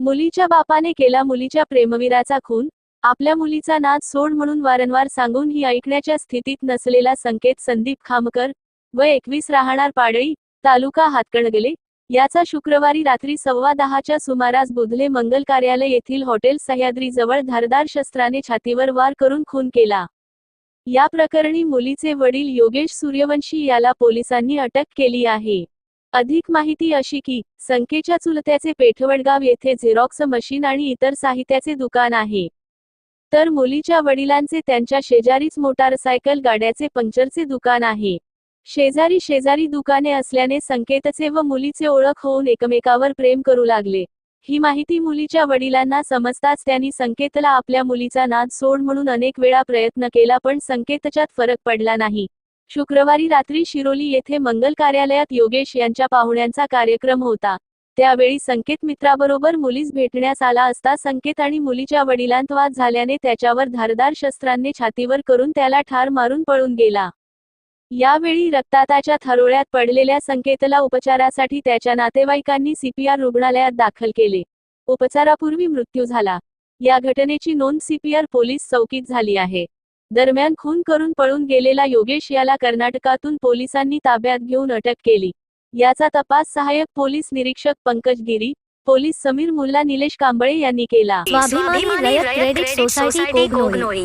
मुलीच्या बापाने केला मुलीच्या प्रेमवीराचा खून. आपल्या मुलीचा नाद सोड म्हणून वारंवार सांगून ही ऐकण्याच्या स्थितीत नसलेला संकेत संदीप खामकर व एकवीस राहणार पाडळी तालुका हातकणगले याचा शुक्रवारी रात्री सव्वा दहाच्या सुमारास बुधले मंगल कार्यालय येथील हॉटेल सह्याद्रीजवळ धारदार शस्त्राने छातीवर वार करून खून केला. या प्रकरणी मुलीचे वडील योगेश सूर्यवंशी याला पोलिसांनी अटक केली आहे. अधिक माहिती अशी की संकेच्या चुलत्याचे पेठवडगाव येथे झेरॉक्स मशीन आणि इतर साहित्याचे दुकान आहे. तर मुलीच्या वडिलांचे त्यांच्या शेजारीच मोटारसायकल गाड्याचे पंक्चरचे दुकान आहे. शेजारी शेजारी दुकाने असल्याने संकेतचे व मुलीचे ओळख होऊन एकमेकावर प्रेम करू लागले. ही माहिती मुलीच्या वडिलांना समजताच त्यांनी संकेतला आपल्या मुलीचा नाद सोड म्हणून अनेक वेळा प्रयत्न केला पण संकेतच्यात फरक पडला नाही. शुक्रवारी रात्री शिरोली येथे मंगल कार्यालयात योगेश यांच्या पाहुण्यांचा कार्यक्रम होता. त्यावेळी संकेत मित्राबरोबर मुलीस भेटण्यास आला असता संकेत आणि मुलीच्या वडिलांत वाद झाल्याने त्याच्यावर धारदार शस्त्रांनी छातीवर करून त्याला ठार मारून पळून गेला. यावेळी रक्ताताच्या थरोळ्यात पडलेल्या संकेतला उपचारासाठी त्याच्या नातेवाईकांनी सीपीआर रुग्णालयात दाखल केले. उपचारापूर्वी मृत्यू झाला. या घटनेची नोंद सीपीआर पोलीस चौकीत झाली आहे. दरम्यान खून करून पळून गेलेला योगेश याला कर्नाटकातून पोलिसांनी ताब्यात घेऊन अटक केली. याचा तपास सहाय्यक पोलीस निरीक्षक पंकज गिरी पोलीस समीर मुल्ला निलेश कांबळे यांनी केला. स्वाभिमानी रयत क्रेडिट सोसायटी कोगनोळी